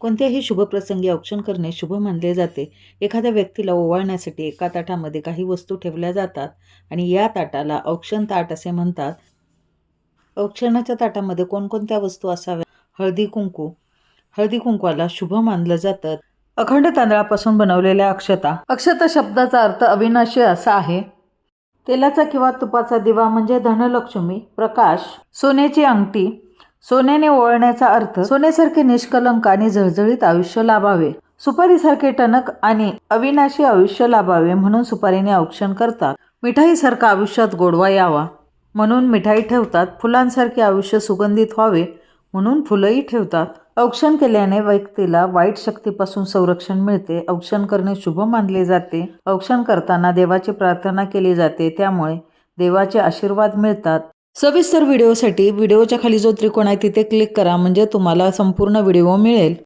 कोणत्याही शुभप्रसंगी औक्षण करणे शुभ मानले जाते. एखाद्या व्यक्तीला ओवाळण्यासाठी एका ताटामध्ये काही वस्तू ठेवल्या जातात आणि या ताटाला औक्षण ताट असे म्हणतात. औक्षणाच्या ताटामध्ये कोणकोणत्या वस्तू असाव्या हळदी कुंकू. हळदी कुंकवाला शुभ मानलं जातं. अखंड तांदळापासून बनवलेल्या अक्षता. अक्षता शब्दाचा अर्थ अविनाशी असा आहे. तेलाचा किंवा तुपाचा दिवा म्हणजे धनलक्ष्मी प्रकाश सोन्याची अंगठी सोन्याने ओळण्याचा अर्थ सोन्यासारखे निष्कलंक आणि झळझळीत आयुष्य लाभावे. सुपारीसारखे टणक आणि अविनाशी आयुष्य लाभावे म्हणून सुपारीने औक्षण करतात. मिठाईसारखं आयुष्यात गोडवा यावा म्हणून मिठाई ठेवतात. फुलांसारखे आयुष्य सुगंधित व्हावे म्हणून फुलंही ठेवतात. औक्षण केल्याने व्यक्तीला वाईट शक्तीपासून संरक्षण मिळते. औक्षण करणे शुभ मानले जाते. औक्षण करताना देवाची प्रार्थना केली जाते. त्यामुळे देवाचे आशीर्वाद मिळतात. सविस्तर व्हिडिओसाठी व्हिडिओच्या खाली जो त्रिकोण आहे तिथे क्लिक करा म्हणजे तुम्हाला संपूर्ण व्हिडिओ मिळेल.